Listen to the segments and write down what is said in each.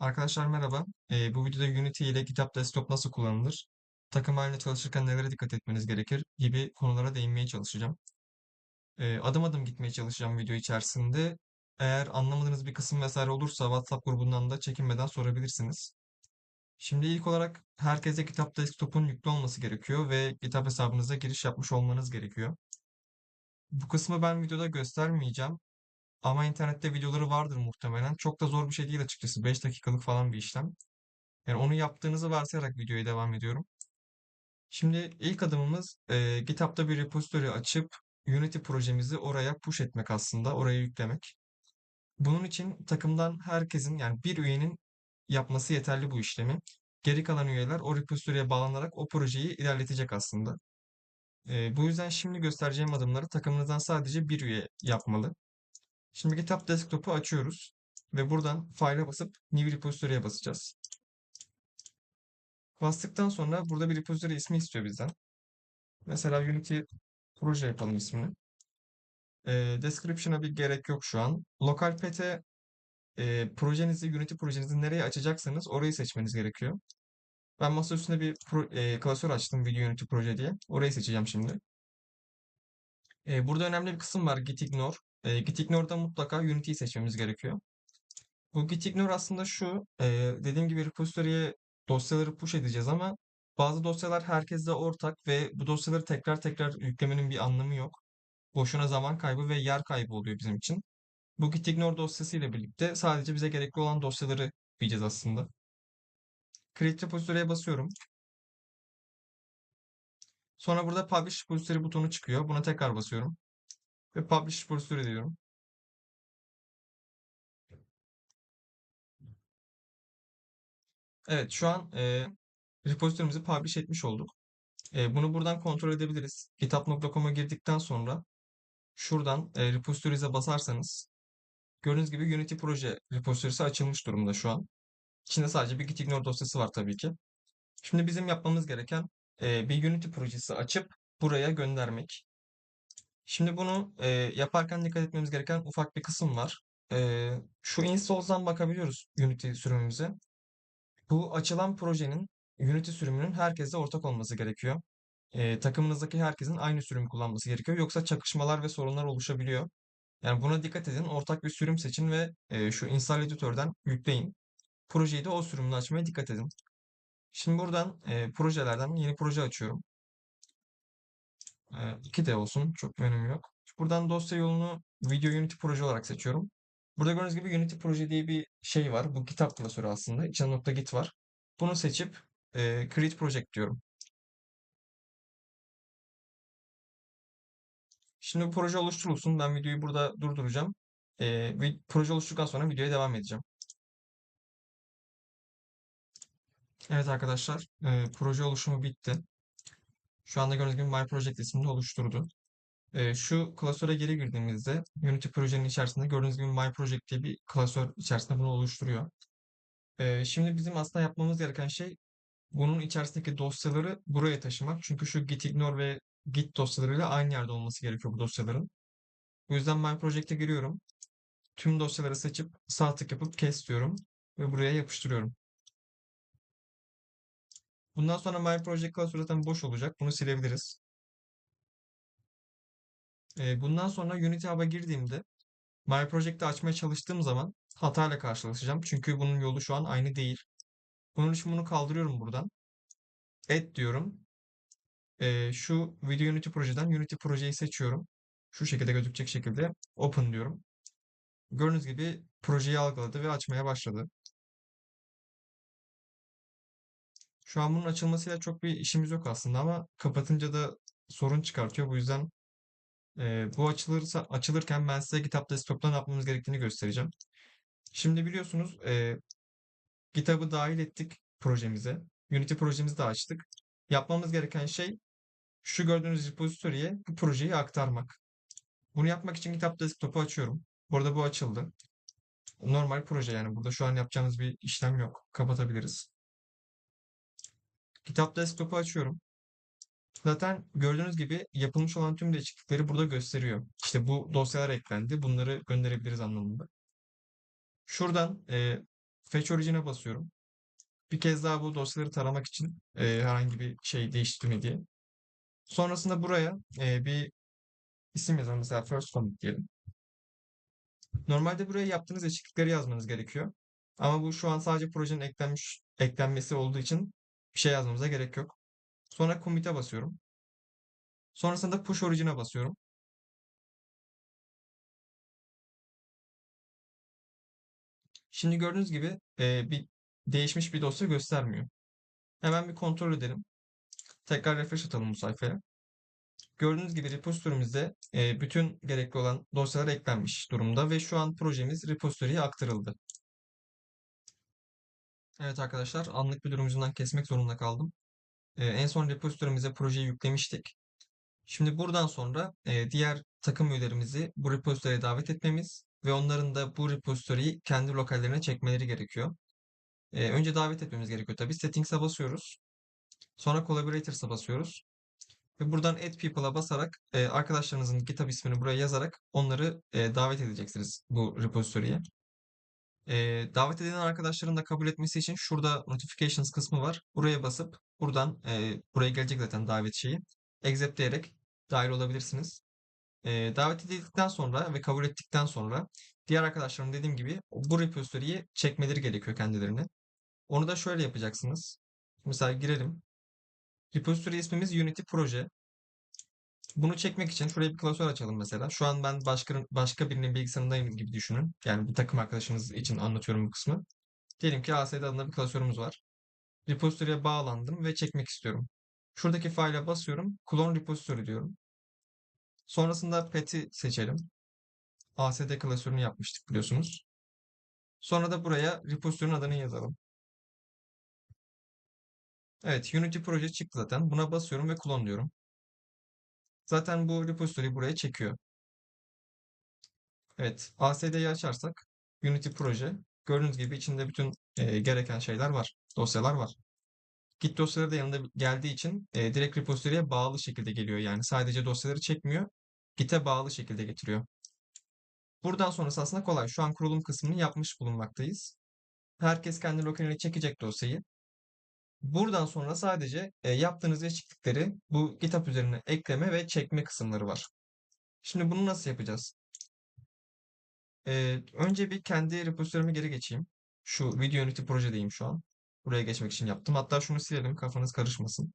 Arkadaşlar merhaba. Ee, bu videoda Unity ile GitHub Desktop nasıl kullanılır, takım halinde çalışırken nelere dikkat etmeniz gerekir gibi konulara değinmeye çalışacağım. Ee, adım adım gitmeye çalışacağım video içerisinde. Eğer anlamadığınız bir kısım vesaire olursa WhatsApp grubundan da çekinmeden sorabilirsiniz. Şimdi ilk olarak herkese GitHub Desktop'un yüklü olması gerekiyor ve GitHub hesabınıza giriş yapmış olmanız gerekiyor. Bu kısmı ben videoda göstermeyeceğim. Ama internette videoları vardır muhtemelen. Çok da zor bir şey değil açıkçası. 5 dakikalık falan bir işlem. Yani onu yaptığınızı varsayarak videoya devam ediyorum. Şimdi ilk adımımız e, GitHub'da bir repository açıp Unity projemizi oraya push etmek aslında, oraya yüklemek. Bunun için takımdan herkesin yani bir üyenin yapması yeterli bu işlemi. Geri kalan üyeler o repository'e bağlanarak o projeyi ilerletecek aslında. E, bu yüzden şimdi göstereceğim adımları takımınızdan sadece bir üye yapmalı. Şimdi GitHub Desktop'u açıyoruz ve buradan File'a basıp New Repository'e basacağız. Bastıktan sonra burada bir repository ismi istiyor bizden. Mesela Unity proje yapalım ismini. E, description'a bir gerek yok şu an. Lokal path'e e, projenizi, Unity projenizi nereye açacaksanız orayı seçmeniz gerekiyor. Ben masa üstünde bir pro, e, klasör açtım Video Unity Proje diye. Orayı seçeceğim şimdi. E, burada önemli bir kısım var Git Ignore. E, Git Ignore'da mutlaka Unity'yi seçmemiz gerekiyor. Bu Git Ignore aslında şu, e, dediğim gibi repository'e dosyaları push edeceğiz ama bazı dosyalar herkesle ortak ve bu dosyaları tekrar tekrar yüklemenin bir anlamı yok. Boşuna zaman kaybı ve yer kaybı oluyor bizim için. Bu Git Ignore dosyası ile birlikte sadece bize gerekli olan dosyaları yükleyeceğiz aslında. Create repository'e basıyorum. Sonra burada Publish repository butonu çıkıyor. Buna tekrar basıyorum. Ve Publish repository diyorum. Evet şu an e, repository'mizi publish etmiş olduk. E, bunu buradan kontrol edebiliriz. GitHub.com'a girdikten sonra şuradan e, repository'e basarsanız gördüğünüz gibi Unity proje repository'si açılmış durumda şu an. İçinde sadece bir gitignore dosyası var tabii ki. Şimdi bizim yapmamız gereken e, bir Unity projesi açıp buraya göndermek. Şimdi bunu e, yaparken dikkat etmemiz gereken ufak bir kısım var. E, şu installs'dan bakabiliyoruz Unity sürümümüze. Bu açılan projenin Unity sürümünün herkese ortak olması gerekiyor. Ee, takımınızdaki herkesin aynı sürümü kullanması gerekiyor. Yoksa çakışmalar ve sorunlar oluşabiliyor. Yani buna dikkat edin. Ortak bir sürüm seçin ve e, şu install editörden yükleyin. Projeyi de o sürümle açmaya dikkat edin. Şimdi buradan e, projelerden yeni proje açıyorum. E, 2D olsun. Çok bir önemi yok. Buradan dosya yolunu Video Unity proje olarak seçiyorum. Burada gördüğünüz gibi Unity proje diye bir şey var. Bu GitHub klasörü aslında. İçinde .git var. Bunu seçip e, Create Project diyorum. Şimdi bu proje oluşturulsun. Ben videoyu burada durduracağım. E, proje oluşturduktan sonra videoya devam edeceğim. Evet arkadaşlar, e, proje oluşumu bitti. Şu anda gördüğünüz gibi My Project ismini oluşturdu. E, şu klasöre geri girdiğimizde Unity projenin içerisinde gördüğünüz gibi My Project diye bir klasör içerisinde bunu oluşturuyor. E, şimdi bizim aslında yapmamız gereken şey bunun içerisindeki dosyaları buraya taşımak. Çünkü şu gitignore ve git dosyalarıyla aynı yerde olması gerekiyor bu dosyaların. Bu yüzden My Project'e giriyorum. Tüm dosyaları seçip sağ tık yapıp kes diyorum ve buraya yapıştırıyorum. Bundan sonra My Project klasörü zaten boş olacak. Bunu silebiliriz. Ee, bundan sonra Unity Hub'a girdiğimde My Project'i açmaya çalıştığım zaman hatayla karşılaşacağım. Çünkü bunun yolu şu an aynı değil. Bunun için bunu kaldırıyorum buradan. Add diyorum. Ee, şu Video Unity projeden Unity projeyi seçiyorum. Şu şekilde gözükecek şekilde Open diyorum. Gördüğünüz gibi projeyi algıladı ve açmaya başladı. Şu an bunun açılmasıyla çok bir işimiz yok aslında ama kapatınca da sorun çıkartıyor. Bu yüzden e, bu açılırsa açılırken ben size GitHub Desktop'ta ne yapmamız gerektiğini göstereceğim. Şimdi biliyorsunuz e, GitHub'ı dahil ettik projemize. Unity projemizi de açtık. Yapmamız gereken şey şu gördüğünüz repository'e bu projeyi aktarmak. Bunu yapmak için GitHub Desktop'u açıyorum. Burada bu açıldı. Normal proje yani. Burada şu an yapacağınız bir işlem yok. Kapatabiliriz. GitHub Desktop'u açıyorum. Zaten gördüğünüz gibi yapılmış olan tüm değişiklikleri burada gösteriyor. İşte bu dosyalar eklendi. Bunları gönderebiliriz anlamında. Şuradan e, Fetch Origin'e basıyorum. Bir kez daha bu dosyaları taramak için e, herhangi bir şey değişti mi diye. Sonrasında buraya e, bir isim yazalım. Mesela first commit diyelim. Normalde buraya yaptığınız değişiklikleri yazmanız gerekiyor. Ama bu şu an sadece projenin eklenmiş eklenmesi olduğu için bir şey yazmamıza gerek yok. Sonra commit'e basıyorum. Sonrasında push origin'e basıyorum. Şimdi gördüğünüz gibi e, bir değişmiş bir dosya göstermiyor. Hemen bir kontrol edelim. Tekrar refresh atalım bu sayfaya. Gördüğünüz gibi repository'mizde e, bütün gerekli olan dosyalar eklenmiş durumda ve şu an projemiz repository'ye aktarıldı. Evet arkadaşlar anlık bir durum yüzünden kesmek zorunda kaldım. E, en son repository'mize projeyi yüklemiştik. Şimdi buradan sonra e, diğer takım üyelerimizi bu repository'e davet etmemiz ve onların da bu repository'yi kendi lokallerine çekmeleri gerekiyor. E, önce davet etmemiz gerekiyor tabii. Settings'e basıyoruz. Sonra Collaborators'a basıyoruz. Ve buradan Add People'a basarak e, arkadaşlarınızın GitHub ismini buraya yazarak onları e, davet edeceksiniz bu repository'ye. E, davet edilen arkadaşların da kabul etmesi için şurada Notifications kısmı var. Buraya basıp buradan e, buraya gelecek zaten davet şeyi. Accept diyerek dahil olabilirsiniz. E, davet edildikten sonra ve kabul ettikten sonra diğer arkadaşlarım dediğim gibi bu repository'yi çekmeleri gerekiyor kendilerine. Onu da şöyle yapacaksınız. Mesela girelim. Repository ismimiz Unity Proje. Bunu çekmek için şuraya bir klasör açalım mesela. Şu an ben başka, başka birinin bilgisayarındayım gibi düşünün. Yani bir takım arkadaşınız için anlatıyorum bu kısmı. Diyelim ki ASD adında bir klasörümüz var. Repository'e bağlandım ve çekmek istiyorum. Şuradaki file'e basıyorum. Clone repository diyorum. Sonrasında pet'i seçelim. ASD klasörünü yapmıştık biliyorsunuz. Sonra da buraya repository'nin adını yazalım. Evet, Unity proje çıktı zaten. Buna basıyorum ve clone diyorum. Zaten bu repository'yi buraya çekiyor. Evet, ASD'yi açarsak Unity proje gördüğünüz gibi içinde bütün e, gereken şeyler var, dosyalar var. Git dosyaları da yanında geldiği için e, direkt repository'e bağlı şekilde geliyor. Yani sadece dosyaları çekmiyor, Git'e bağlı şekilde getiriyor. Buradan sonrası aslında kolay. Şu an kurulum kısmını yapmış bulunmaktayız. Herkes kendi lokaline çekecek dosyayı. Buradan sonra sadece e, yaptığınız değişiklikleri bu GitHub üzerine ekleme ve çekme kısımları var. Şimdi bunu nasıl yapacağız? Ee, önce bir kendi repository'ime geri geçeyim. Şu video Unity projedeyim şu an. Buraya geçmek için yaptım. Hatta şunu silelim kafanız karışmasın.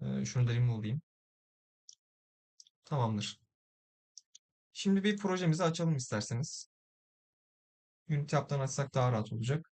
Ee, şunu da remove'layayım. Tamamdır. Şimdi bir projemizi açalım isterseniz. Unity Hub'dan açsak daha rahat olacak.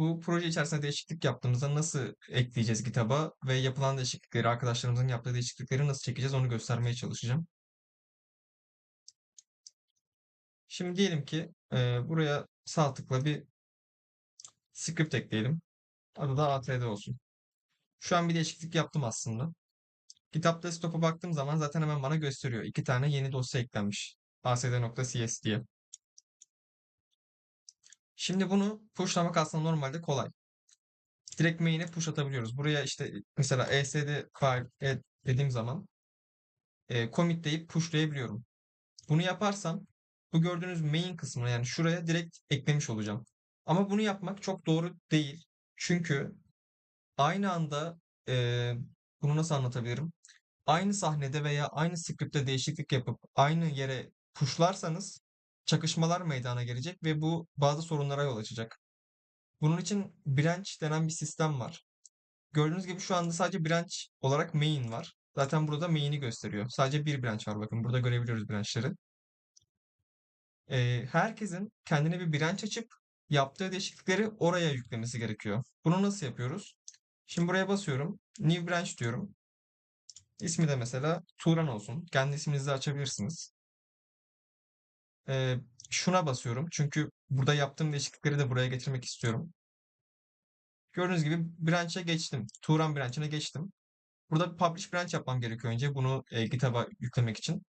Bu proje içerisinde değişiklik yaptığımızda nasıl ekleyeceğiz GitHub'a ve yapılan değişiklikleri, arkadaşlarımızın yaptığı değişiklikleri nasıl çekeceğiz onu göstermeye çalışacağım. Şimdi diyelim ki e, buraya sağ tıkla bir script ekleyelim. Adı da ATD olsun. Şu an bir değişiklik yaptım aslında. GitHub Desktop'a baktığım zaman zaten hemen bana gösteriyor. İki tane yeni dosya eklenmiş. asd.cs diye. Şimdi bunu pushlamak aslında normalde kolay. Direkt main'e push atabiliyoruz. Buraya işte mesela esd file add dediğim zaman e, commit deyip pushlayabiliyorum. Bunu yaparsam bu gördüğünüz main kısmına yani şuraya direkt eklemiş olacağım. Ama bunu yapmak çok doğru değil. Çünkü aynı anda e, bunu nasıl anlatabilirim? Aynı sahnede veya aynı script'te değişiklik yapıp aynı yere pushlarsanız çakışmalar meydana gelecek ve bu bazı sorunlara yol açacak. Bunun için branch denen bir sistem var. Gördüğünüz gibi şu anda sadece branch olarak main var. Zaten burada main'i gösteriyor. Sadece bir branch var bakın. Burada görebiliyoruz branchları. Ee, herkesin kendine bir branch açıp yaptığı değişiklikleri oraya yüklemesi gerekiyor. Bunu nasıl yapıyoruz? Şimdi buraya basıyorum. New branch diyorum. İsmi de mesela Turan olsun. Kendi isminizi açabilirsiniz. Ee, şuna basıyorum. Çünkü burada yaptığım değişiklikleri de buraya getirmek istiyorum. Gördüğünüz gibi branch'e geçtim. Turan branch'ine geçtim. Burada bir publish branch yapmam gerekiyor önce bunu e, GitHub'a yüklemek için.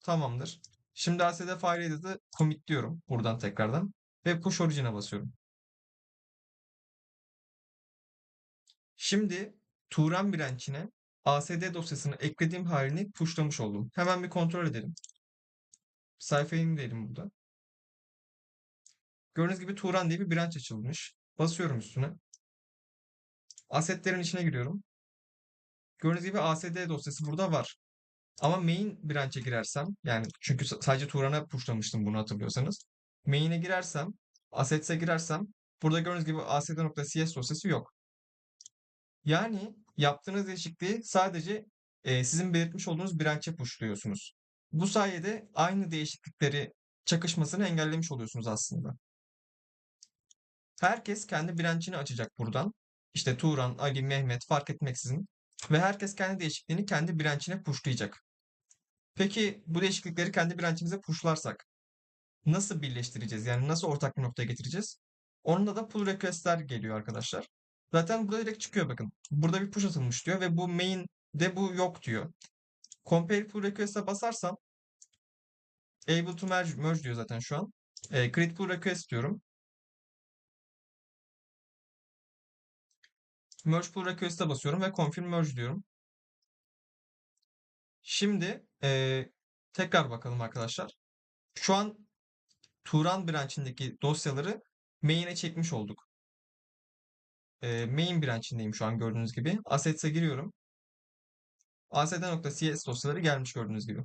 Tamamdır. Şimdi asd file edit'i commit diyorum buradan tekrardan ve push origin'e basıyorum. Şimdi Turan branch'ine asd dosyasını eklediğim halini pushlamış oldum. Hemen bir kontrol edelim. Sayfaya inmeyelim burada. Gördüğünüz gibi Turan diye bir branch açılmış. Basıyorum üstüne. Asetlerin içine giriyorum. Gördüğünüz gibi ASD dosyası burada var. Ama main branch'e girersem yani çünkü sadece Turan'a pushlamıştım bunu hatırlıyorsanız. Main'e girersem, assets'e girersem burada gördüğünüz gibi asd.cs dosyası yok. Yani yaptığınız değişikliği sadece e, sizin belirtmiş olduğunuz branch'e pushluyorsunuz. Bu sayede aynı değişiklikleri çakışmasını engellemiş oluyorsunuz aslında. Herkes kendi branch'ini açacak buradan. İşte Turan, Ali, Mehmet fark etmeksizin. Ve herkes kendi değişikliğini kendi branch'ine pushlayacak. Peki bu değişiklikleri kendi branch'imize pushlarsak nasıl birleştireceğiz? Yani nasıl ortak bir noktaya getireceğiz? Onunla da pull request'ler geliyor arkadaşlar. Zaten burada direkt çıkıyor bakın. Burada bir push atılmış diyor ve bu main'de bu yok diyor. Compare pull request'e basarsam able to merge, merge diyor zaten şu an. E, create pull request diyorum. Merge pull request'e basıyorum ve confirm merge diyorum. Şimdi e, tekrar bakalım arkadaşlar. Şu an Turan branch'indeki dosyaları main'e çekmiş olduk. E, main branch'indeyim şu an gördüğünüz gibi. Assets'e giriyorum. asd.cs dosyaları gelmiş gördüğünüz gibi.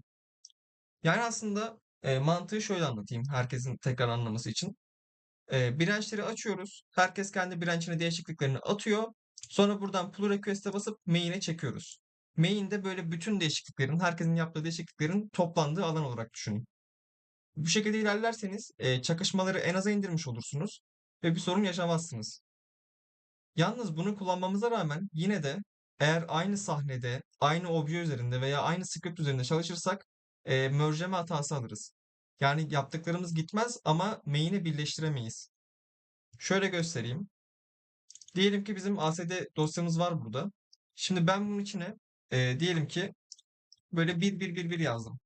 Yani aslında e, mantığı şöyle anlatayım herkesin tekrar anlaması için. E, branch'leri açıyoruz. Herkes kendi branch'ine değişikliklerini atıyor. Sonra buradan pull request'e basıp main'e çekiyoruz. Main'de böyle bütün değişikliklerin, herkesin yaptığı değişikliklerin toplandığı alan olarak düşünün. Bu şekilde ilerlerseniz e, çakışmaları en aza indirmiş olursunuz ve bir sorun yaşamazsınız. Yalnız bunu kullanmamıza rağmen yine de eğer aynı sahnede, aynı obje üzerinde veya aynı script üzerinde çalışırsak e, merge'leme hatası alırız. Yani yaptıklarımız gitmez ama main'i birleştiremeyiz. Şöyle göstereyim. Diyelim ki bizim ASD dosyamız var burada. Şimdi ben bunun içine e, diyelim ki böyle 1 1 1 1 yazdım.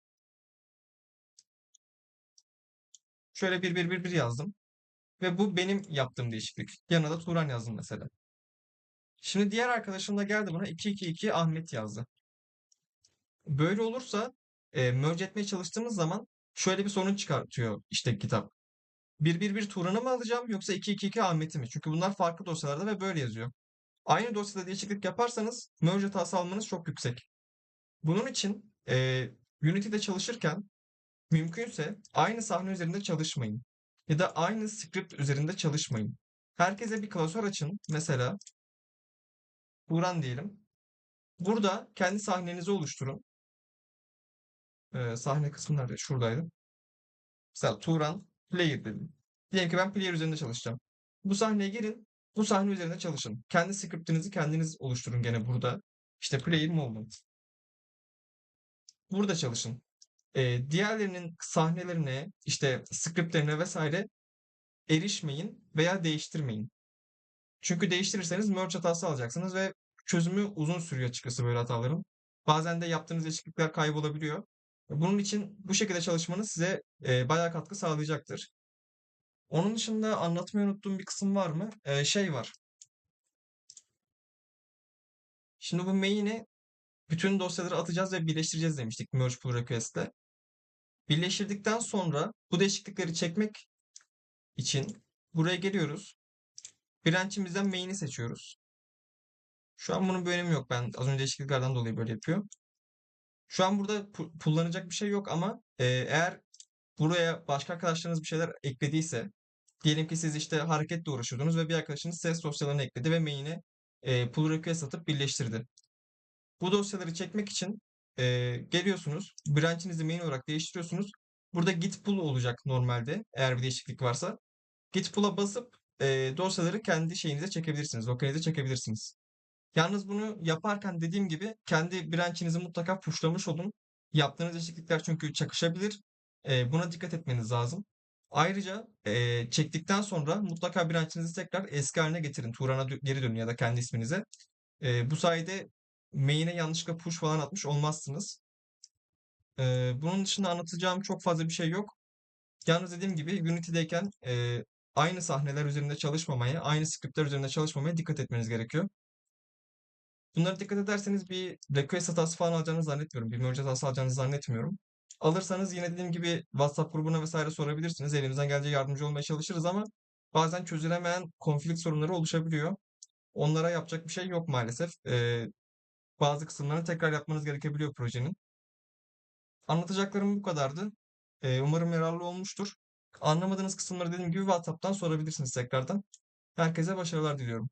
Şöyle 1 1 1 1 yazdım. Ve bu benim yaptığım değişiklik. Yanına da Turan yazdım mesela. Şimdi diğer arkadaşım da geldi bana 2 2 2 Ahmet yazdı. Böyle olursa e, merge etmeye çalıştığımız zaman şöyle bir sorun çıkartıyor işte kitap. 1 1 1 Turan'ı mı alacağım yoksa 2 2 2 Ahmet'i mi? Çünkü bunlar farklı dosyalarda ve böyle yazıyor. Aynı dosyada değişiklik yaparsanız merge hatası almanız çok yüksek. Bunun için e, Unity'de çalışırken mümkünse aynı sahne üzerinde çalışmayın. Ya da aynı script üzerinde çalışmayın. Herkese bir klasör açın. Mesela Turan diyelim. Burada kendi sahnenizi oluşturun. Ee, sahne kısmı nerede? Şuradaydı. Mesela Turan player dedim. Diyelim ki ben player üzerinde çalışacağım. Bu sahneye girin. Bu sahne üzerinde çalışın. Kendi scriptinizi kendiniz oluşturun gene burada. İşte player movement. Burada çalışın. Ee, diğerlerinin sahnelerine, işte scriptlerine vesaire erişmeyin veya değiştirmeyin. Çünkü değiştirirseniz merge hatası alacaksınız ve çözümü uzun sürüyor açıkçası böyle hataların. Bazen de yaptığınız değişiklikler kaybolabiliyor. Bunun için bu şekilde çalışmanız size e, bayağı katkı sağlayacaktır. Onun dışında anlatmayı unuttuğum bir kısım var mı? E, şey var. Şimdi bu main'e bütün dosyaları atacağız ve birleştireceğiz demiştik merge pull request'te. Birleştirdikten sonra bu değişiklikleri çekmek için buraya geliyoruz. Branch'imizden main'i seçiyoruz. Şu an bunun bir önemi yok. Ben az önce değişikliklerden dolayı böyle yapıyor. Şu an burada kullanacak bir şey yok ama e, eğer buraya başka arkadaşlarınız bir şeyler eklediyse diyelim ki siz işte hareketle uğraşıyordunuz ve bir arkadaşınız ses dosyalarını ekledi ve main'e e, pull request atıp birleştirdi. Bu dosyaları çekmek için e, geliyorsunuz. Branch'inizi main olarak değiştiriyorsunuz. Burada git pull olacak normalde eğer bir değişiklik varsa. Git pull'a basıp e, dosyaları kendi şeyinize çekebilirsiniz. Lokalinize çekebilirsiniz. Yalnız bunu yaparken dediğim gibi kendi branch'inizi mutlaka pushlamış olun. Yaptığınız değişiklikler çünkü çakışabilir. E, buna dikkat etmeniz lazım. Ayrıca e, çektikten sonra mutlaka branch'inizi tekrar eski haline getirin. Turan'a geri dönün ya da kendi isminize. E, bu sayede main'e yanlışlıkla push falan atmış olmazsınız. E, bunun dışında anlatacağım çok fazla bir şey yok. Yalnız dediğim gibi Unity'deyken e, aynı sahneler üzerinde çalışmamaya, aynı scriptler üzerinde çalışmamaya dikkat etmeniz gerekiyor. Bunlara dikkat ederseniz bir request hatası falan alacağınızı zannetmiyorum. Bir merge hatası alacağınızı zannetmiyorum. Alırsanız yine dediğim gibi WhatsApp grubuna vesaire sorabilirsiniz. Elimizden gelince yardımcı olmaya çalışırız ama bazen çözülemeyen konflik sorunları oluşabiliyor. Onlara yapacak bir şey yok maalesef. Ee, bazı kısımlarını tekrar yapmanız gerekebiliyor projenin. Anlatacaklarım bu kadardı. Ee, umarım yararlı olmuştur. Anlamadığınız kısımları dediğim gibi WhatsApp'tan sorabilirsiniz tekrardan. Herkese başarılar diliyorum.